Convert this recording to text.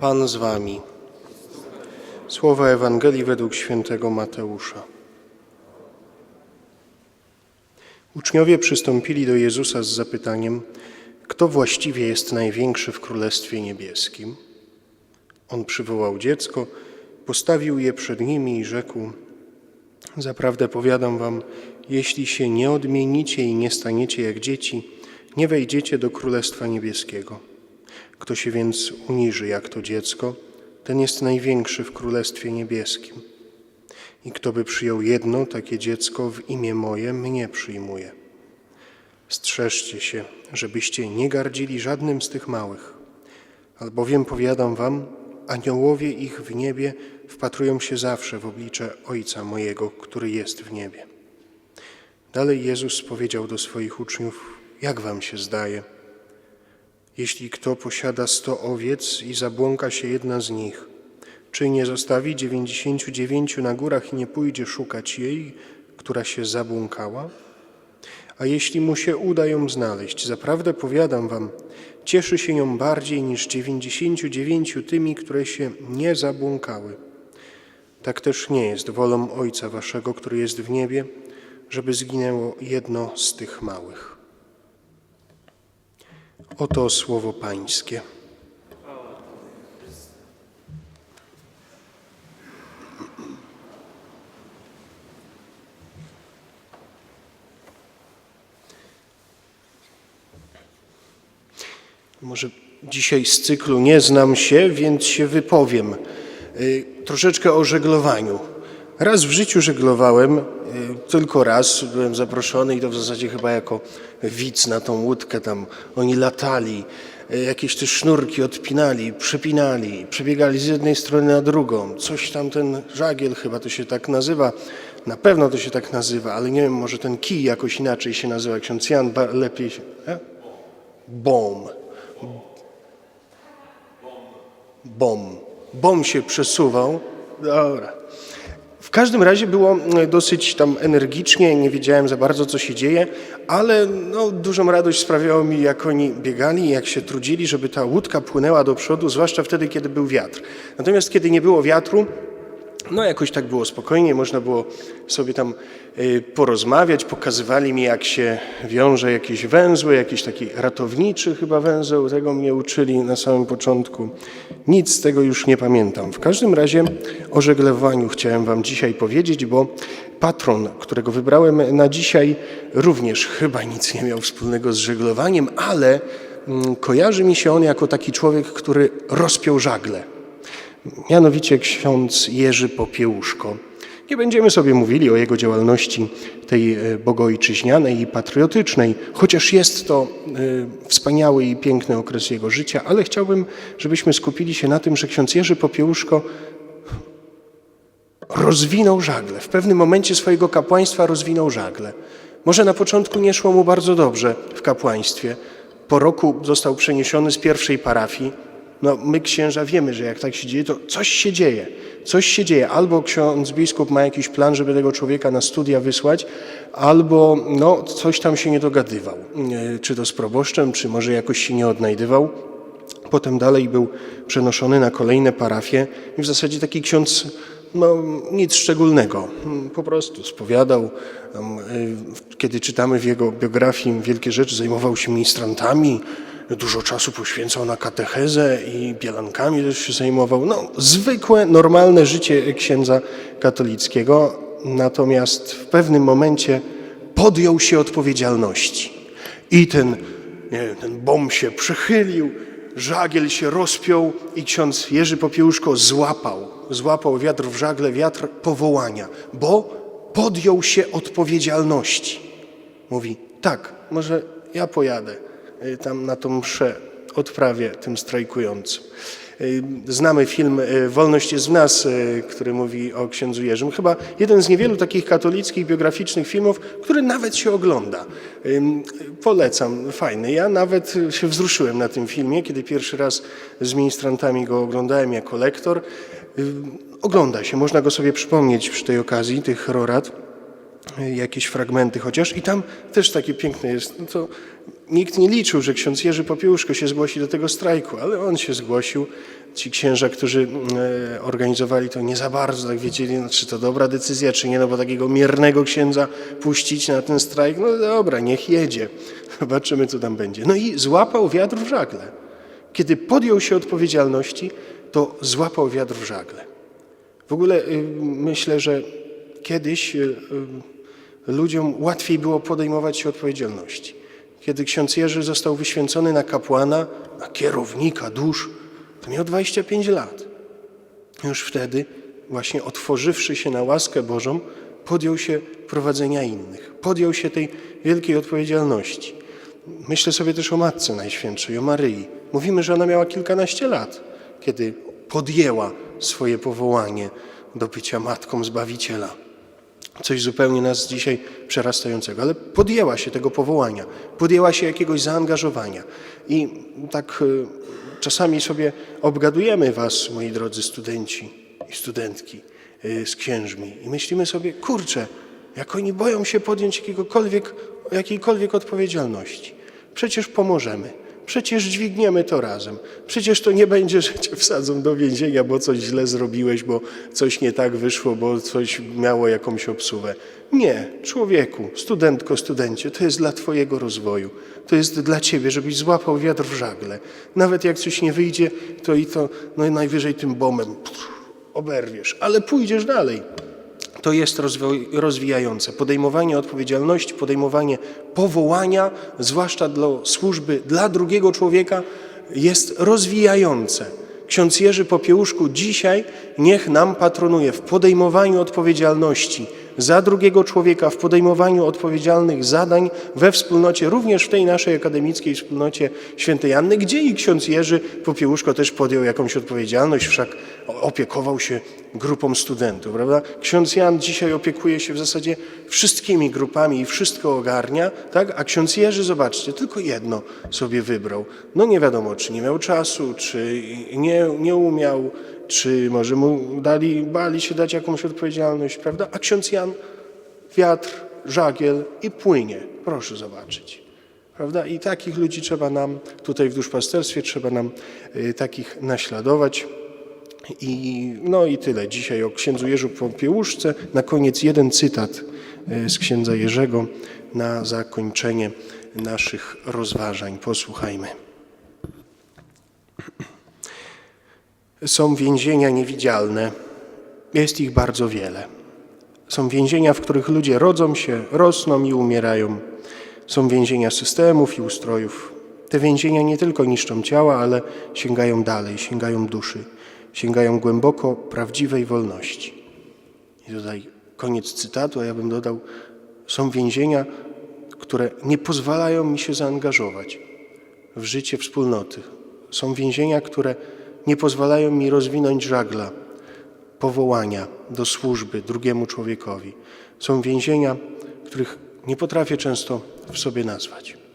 Pan z wami. Słowa Ewangelii według świętego Mateusza. Uczniowie przystąpili do Jezusa z zapytaniem, kto właściwie jest największy w Królestwie Niebieskim? On przywołał dziecko, postawił je przed nimi i rzekł: Zaprawdę powiadam wam, jeśli się nie odmienicie i nie staniecie jak dzieci, nie wejdziecie do Królestwa Niebieskiego. Kto się więc uniży jak to dziecko, ten jest największy w Królestwie Niebieskim. I kto by przyjął jedno takie dziecko w imię moje, mnie przyjmuje. Strzeżcie się, żebyście nie gardzili żadnym z tych małych, albowiem powiadam wam, aniołowie ich w niebie wpatrują się zawsze w oblicze Ojca mojego, który jest w niebie. Dalej Jezus powiedział do swoich uczniów, jak wam się zdaje? Jeśli kto posiada sto owiec i zabłąka się jedna z nich, czy nie zostawi dziewięćdziesięciu dziewięciu na górach i nie pójdzie szukać jej, która się zabłąkała? A jeśli mu się uda ją znaleźć, zaprawdę powiadam wam, cieszy się nią bardziej niż dziewięćdziesięciu dziewięciu tymi, które się nie zabłąkały. Tak też nie jest wolą Ojca waszego, który jest w niebie, żeby zginęło jedno z tych małych. Oto słowo Pańskie. Może dzisiaj z cyklu nie znam się, więc się wypowiem. Y, Troszeczkę o żeglowaniu. Raz w życiu żeglowałem, y, tylko raz byłem zaproszony i to w zasadzie chyba jako widz na tą łódkę tam. Oni latali, y, jakieś te sznurki odpinali, przepinali, przebiegali z jednej strony na drugą. Coś tam ten żagiel chyba to się tak nazywa. Na pewno to się tak nazywa, ale nie wiem, może ten kij jakoś inaczej się nazywa. Ksiądz Jan lepiej się... E? Bom. Bom. Bom się przesuwał. Dobra. Każdym razie było e, dosyć tam energicznie, nie wiedziałem za bardzo, co się dzieje, ale no, dużą radość sprawiało mi, jak oni biegali, jak się trudzili, żeby ta łódka płynęła do przodu, zwłaszcza wtedy, kiedy był wiatr. Natomiast kiedy nie było wiatru, no jakoś tak było spokojnie, można było sobie tam y, porozmawiać, pokazywali mi jak się wiąże jakieś węzły, jakiś taki ratowniczy chyba węzeł, tego mnie uczyli na samym początku. Nic z tego już nie pamiętam. W każdym razie o żeglowaniu chciałem wam dzisiaj powiedzieć, bo patron, którego wybrałem na dzisiaj również chyba nic nie miał wspólnego z żeglowaniem, ale mm, kojarzy mi się on jako taki człowiek, który rozpiął żagle mianowicie ksiądz Jerzy Popiełuszko. Nie będziemy sobie mówili o jego działalności tej e, bogojczyźnianej i patriotycznej, chociaż jest to e, wspaniały i piękny okres jego życia, ale chciałbym, żebyśmy skupili się na tym, że ksiądz Jerzy Popiełuszko rozwinął żagle. W pewnym momencie swojego kapłaństwa rozwinął żagle. Może na początku nie szło mu bardzo dobrze w kapłaństwie. Po roku został przeniesiony z pierwszej parafii. No, my księża wiemy, że jak tak się dzieje, to coś się dzieje. Coś się dzieje. Albo ksiądz biskup ma jakiś plan, żeby tego człowieka na studia wysłać, albo no, coś tam się nie dogadywał. Czy to z proboszczem, czy może jakoś się nie odnajdywał. Potem dalej był przenoszony na kolejne parafie i w zasadzie taki ksiądz, no nic szczególnego, po prostu spowiadał. Y, Kiedy czytamy w jego biografii wielkie rzeczy, zajmował się ministrantami, dużo czasu poświęcał na katechezę i bielankami też się zajmował. No, zwykłe, normalne życie księdza katolickiego, natomiast w pewnym momencie podjął się odpowiedzialności. I ten, nie wiem, ten bomb się przychylił, żagiel się rozpiął i ksiądz Jerzy Popiełuszko złapał, złapał wiatr w żagle, wiatr powołania, bo podjął się odpowiedzialności. Mówi, tak, może ja pojadę tam na tą mszę, odprawię tym strajkującym. Y, Znamy film y, Wolność jest w nas, y, który mówi o księdzu Jerzym. Chyba jeden z niewielu takich katolickich, biograficznych filmów, który nawet się ogląda. Polecam, fajny. Ja nawet się wzruszyłem na tym filmie, kiedy pierwszy raz z ministrantami go oglądałem jako lektor. Ogląda się, można go sobie przypomnieć przy tej okazji, tych rorat. Jakieś fragmenty chociaż i tam też takie piękne jest, no to nikt nie liczył, że ksiądz Jerzy Popiełuszko się zgłosi do tego strajku, ale on się zgłosił. Ci księża, którzy e, organizowali to nie za bardzo tak wiedzieli, no, czy to dobra decyzja, czy nie, no bo takiego miernego księdza puścić na ten strajk, no dobra, niech jedzie. Zobaczymy, co tam będzie. No i złapał wiatr w żagle. Kiedy podjął się odpowiedzialności, to złapał wiatr w żagle. W ogóle y, myślę, że kiedyś y, y, ludziom łatwiej było podejmować się odpowiedzialności. Kiedy ksiądz Jerzy został wyświęcony na kapłana, na kierownika dusz, to miał 25 lat. Już wtedy, właśnie otworzywszy się na łaskę Bożą, podjął się prowadzenia innych, podjął się tej wielkiej odpowiedzialności. Myślę sobie też o Matce Najświętszej, o Maryi. Mówimy, że ona miała kilkanaście lat, kiedy podjęła swoje powołanie do bycia Matką Zbawiciela. Coś zupełnie nas dzisiaj przerastającego, ale podjęła się tego powołania, podjęła się jakiegoś zaangażowania. I tak y, czasami sobie obgadujemy Was, moi drodzy studenci i studentki, y, z księżmi i myślimy sobie, kurczę, jak oni boją się podjąć jakiegokolwiek, jakiejkolwiek odpowiedzialności. Przecież pomożemy. Przecież dźwigniemy to razem. Przecież to nie będzie, że cię wsadzą do więzienia, bo coś źle zrobiłeś, bo coś nie tak wyszło, bo coś miało jakąś obsuwę. Nie, człowieku, studentko, studencie, to jest dla Twojego rozwoju. To jest dla Ciebie, żebyś złapał wiatr w żagle. Nawet jak coś nie wyjdzie, to i to no najwyżej tym bombem pff, oberwiesz, ale pójdziesz dalej to jest rozwijające. Podejmowanie odpowiedzialności, podejmowanie powołania, zwłaszcza dla służby dla drugiego człowieka, jest rozwijające. Ksiądz Jerzy Popiełuszku dzisiaj niech nam patronuje w podejmowaniu odpowiedzialności za drugiego człowieka, w podejmowaniu odpowiedzialnych zadań we wspólnocie, również w tej naszej akademickiej wspólnocie świętej Anny, gdzie i ksiądz Jerzy Popiełuszko też podjął jakąś odpowiedzialność, wszak opiekował się grupą studentów, prawda? Ksiądz Jan dzisiaj opiekuje się w zasadzie wszystkimi grupami i wszystko ogarnia, tak? A ksiądz Jerzy, zobaczcie, tylko jedno sobie wybrał. No nie wiadomo, czy nie miał czasu, czy nie, nie umiał, czy może mu dali, bali się dać jakąś odpowiedzialność, prawda? A ksiądz Jan wiatr, żagiel i płynie. Proszę zobaczyć. Prawda? I takich ludzi trzeba nam tutaj w duszpasterstwie, trzeba nam y, takich naśladować. I, no i tyle dzisiaj o księdzu Jerzu Popiełuszce. Na koniec jeden cytat y, z księdza Jerzego na zakończenie naszych rozważań. Posłuchajmy. Są więzienia niewidzialne. Jest ich bardzo wiele. Są więzienia, w których ludzie rodzą się, rosną i umierają. Są więzienia systemów i ustrojów. Te więzienia nie tylko niszczą ciała, ale sięgają dalej, sięgają duszy, sięgają głęboko prawdziwej wolności. I tutaj koniec cytatu, a ja bym dodał: są więzienia, które nie pozwalają mi się zaangażować w życie wspólnoty. Są więzienia, które nie pozwalają mi rozwinąć żagla powołania do służby drugiemu człowiekowi. Są więzienia, których nie potrafię często w sobie nazwać.